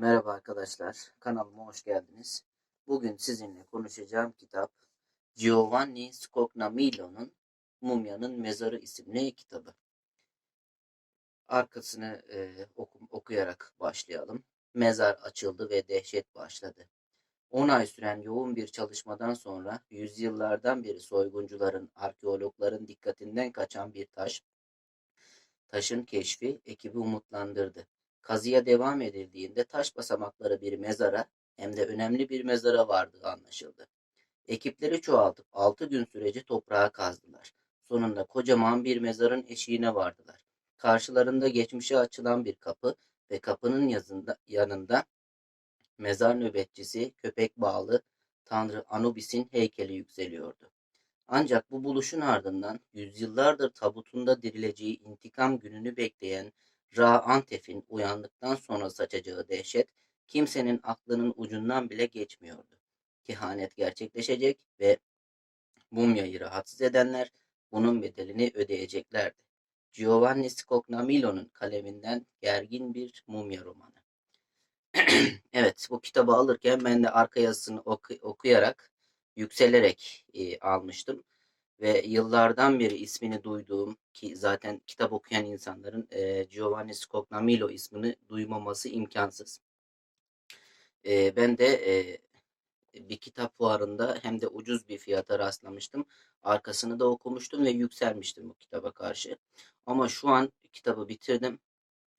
Merhaba arkadaşlar, kanalıma hoş geldiniz. Bugün sizinle konuşacağım kitap Giovanni Scognamilo'nun Mumyanın Mezarı isimli kitabı. Arkasını e, oku- okuyarak başlayalım. Mezar açıldı ve dehşet başladı. 10 ay süren yoğun bir çalışmadan sonra yüzyıllardan beri soyguncuların, arkeologların dikkatinden kaçan bir taş, taşın keşfi ekibi umutlandırdı. Kazıya devam edildiğinde taş basamakları bir mezara hem de önemli bir mezara vardığı anlaşıldı. Ekipleri çoğaltıp 6 gün süreci toprağa kazdılar. Sonunda kocaman bir mezarın eşiğine vardılar. Karşılarında geçmişe açılan bir kapı ve kapının yazında, yanında mezar nöbetçisi köpek bağlı Tanrı Anubis'in heykeli yükseliyordu. Ancak bu buluşun ardından yüzyıllardır tabutunda dirileceği intikam gününü bekleyen Ra Antef'in uyandıktan sonra saçacağı dehşet kimsenin aklının ucundan bile geçmiyordu. Kehanet gerçekleşecek ve mumyayı rahatsız edenler bunun bedelini ödeyeceklerdi. Giovanni Scognamilo'nun kaleminden gergin bir mumya romanı. evet, bu kitabı alırken ben de arka yazısını oku- okuyarak, yükselerek e, almıştım ve yıllardan beri ismini duyduğum ki zaten kitap okuyan insanların e, Giovanni Scognamilo ismini duymaması imkansız. E, ben de e, bir kitap fuarında hem de ucuz bir fiyata rastlamıştım. Arkasını da okumuştum ve yükselmiştim bu kitaba karşı. Ama şu an kitabı bitirdim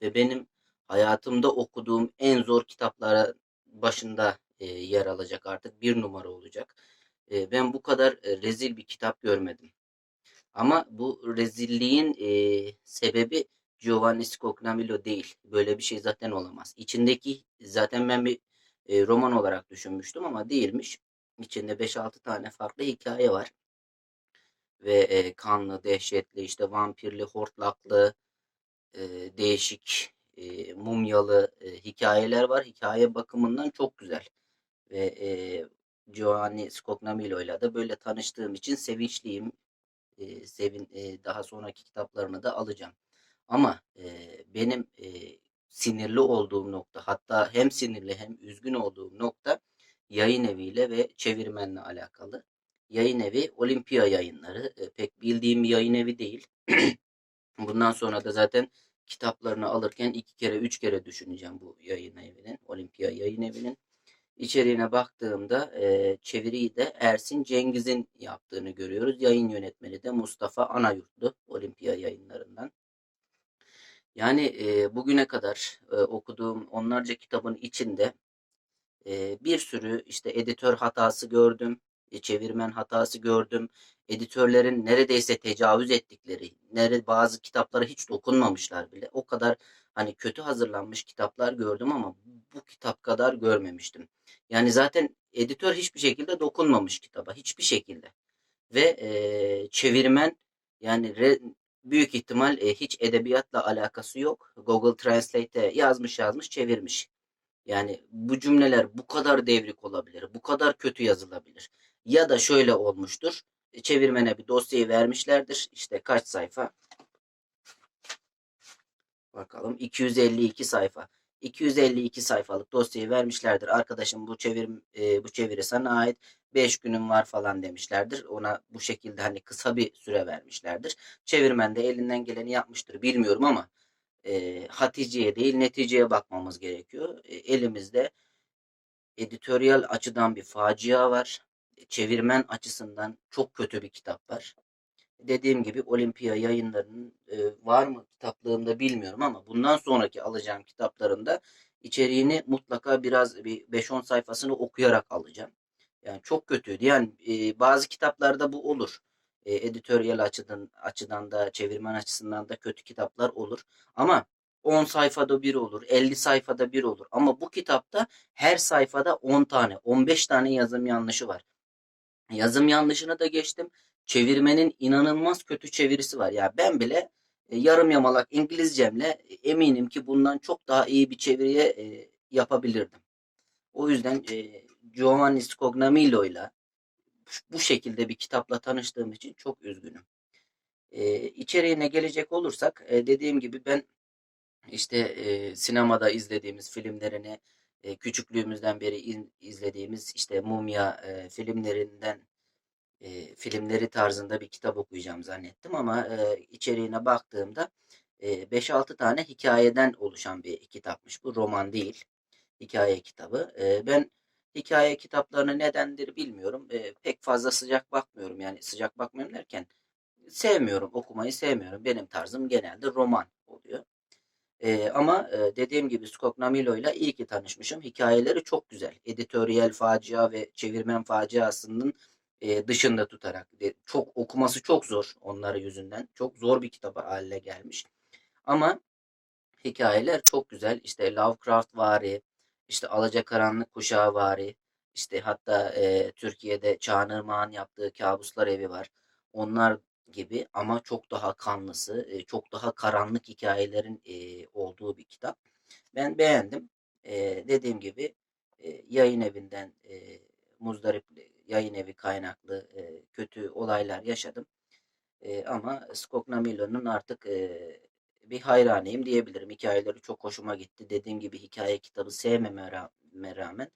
ve benim hayatımda okuduğum en zor kitaplara başında e, yer alacak artık bir numara olacak. Ben bu kadar rezil bir kitap görmedim. Ama bu rezilliğin e, sebebi Giovanni Scognamilo değil. Böyle bir şey zaten olamaz. İçindeki zaten ben bir e, roman olarak düşünmüştüm ama değilmiş. İçinde 5-6 tane farklı hikaye var. Ve e, kanlı, dehşetli, işte vampirli, hortlaklı, e, değişik, e, mumyalı e, hikayeler var. Hikaye bakımından çok güzel. Ve e, Giovanni Scognamilo ile de böyle tanıştığım için sevinçliyim. E, sevin e, daha sonraki kitaplarını da alacağım. Ama e, benim e, sinirli olduğum nokta, hatta hem sinirli hem üzgün olduğum nokta yayın eviyle ve çevirmenle alakalı. Yayın evi Olimpiya Yayınları. E, pek bildiğim bir yayın evi değil. Bundan sonra da zaten kitaplarını alırken iki kere, üç kere düşüneceğim bu yayın evinin, Olimpiya Yayın Evi'nin. İçeriğine baktığımda e, çeviriyi de Ersin Cengiz'in yaptığını görüyoruz. Yayın yönetmeni de Mustafa Anayurtlu Olimpiya yayınlarından. Yani e, bugüne kadar e, okuduğum onlarca kitabın içinde e, bir sürü işte editör hatası gördüm, çevirmen hatası gördüm. Editörlerin neredeyse tecavüz ettikleri, nere bazı kitaplara hiç dokunmamışlar bile. O kadar hani kötü hazırlanmış kitaplar gördüm ama bu kitap kadar görmemiştim. Yani zaten editör hiçbir şekilde dokunmamış kitaba, hiçbir şekilde. Ve e, çevirmen yani re- büyük ihtimal e, hiç edebiyatla alakası yok. Google Translate'e yazmış yazmış çevirmiş. Yani bu cümleler bu kadar devrik olabilir, bu kadar kötü yazılabilir. Ya da şöyle olmuştur. e, Çevirmene bir dosyayı vermişlerdir. İşte kaç sayfa? Bakalım 252 sayfa. 252 sayfalık dosyayı vermişlerdir. Arkadaşım bu çevirim e, bu çeviri sana ait. 5 günün var falan demişlerdir. Ona bu şekilde hani kısa bir süre vermişlerdir. Çevirmen de elinden geleni yapmıştır. Bilmiyorum ama e, Hatice'ye değil neticeye bakmamız gerekiyor. E, elimizde editoryal açıdan bir facia var. Çevirmen açısından çok kötü bir kitap var. Dediğim gibi Olimpiya yayınlarının e, var mı kitaplığımda bilmiyorum ama bundan sonraki alacağım kitaplarında içeriğini mutlaka biraz bir 5-10 sayfasını okuyarak alacağım. Yani çok kötüydü. Yani e, bazı kitaplarda bu olur. E, editoryal açıdan açıdan da çevirmen açısından da kötü kitaplar olur. Ama 10 sayfada bir olur, 50 sayfada bir olur. Ama bu kitapta her sayfada 10 tane, 15 tane yazım yanlışı var. Yazım yanlışını da geçtim. Çevirmenin inanılmaz kötü çevirisi var. Ya ben bile e, yarım yamalak İngilizcemle e, eminim ki bundan çok daha iyi bir çeviriye e, yapabilirdim. O yüzden e, Giovanni Scognamilo ile bu şekilde bir kitapla tanıştığım için çok üzgünüm. E, içeriğine gelecek olursak e, dediğim gibi ben işte e, sinemada izlediğimiz filmlerini e, küçüklüğümüzden beri in- izlediğimiz işte mumya e, filmlerinden e, filmleri tarzında bir kitap okuyacağım zannettim ama e, içeriğine baktığımda e, 5-6 tane hikayeden oluşan bir kitapmış. Bu roman değil, hikaye kitabı. E, ben hikaye kitaplarını nedendir bilmiyorum. E, pek fazla sıcak bakmıyorum. Yani sıcak bakmıyorum derken sevmiyorum, okumayı sevmiyorum. Benim tarzım genelde roman Ee, ama e, dediğim gibi Scott ile iyi ki tanışmışım. Hikayeleri çok güzel. Editoryal facia ve çevirmen faciasının e, dışında tutarak. De, çok okuması çok zor onları yüzünden. Çok zor bir kitap haline gelmiş. Ama hikayeler çok güzel. İşte Lovecraft vari, işte Alacakaranlık Kuşağı vari, işte hatta e, Türkiye'de Çağınırmak'ın yaptığı Kabuslar Evi var. Onlar gibi ama çok daha kanlısı, çok daha karanlık hikayelerin olduğu bir kitap. Ben beğendim. Dediğim gibi e, yayın evinden muzdarip yayın evi kaynaklı kötü olaylar yaşadım. Ama Skokna Milo'nun artık bir hayranıyım diyebilirim. Hikayeleri çok hoşuma gitti. Dediğim gibi hikaye kitabı sevmeme ra- rağmen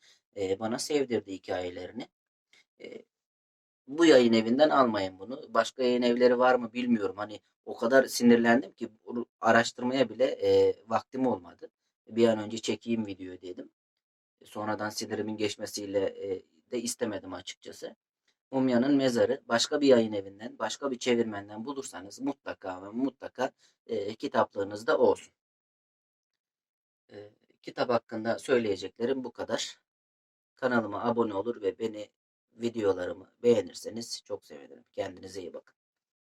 bana sevdirdi hikayelerini. Bu yayın evinden almayın bunu. Başka yayın evleri var mı bilmiyorum. Hani o kadar sinirlendim ki araştırmaya bile e, vaktim olmadı. Bir an önce çekeyim video dedim. Sonradan sinirimin geçmesiyle e, de istemedim açıkçası. Mumya'nın mezarı başka bir yayın evinden, başka bir çevirmenden bulursanız mutlaka ve mutlaka e, kitaplığınızda olsun. E, kitap hakkında söyleyeceklerim bu kadar. Kanalıma abone olur ve beni videolarımı beğenirseniz çok sevinirim. Kendinize iyi bakın.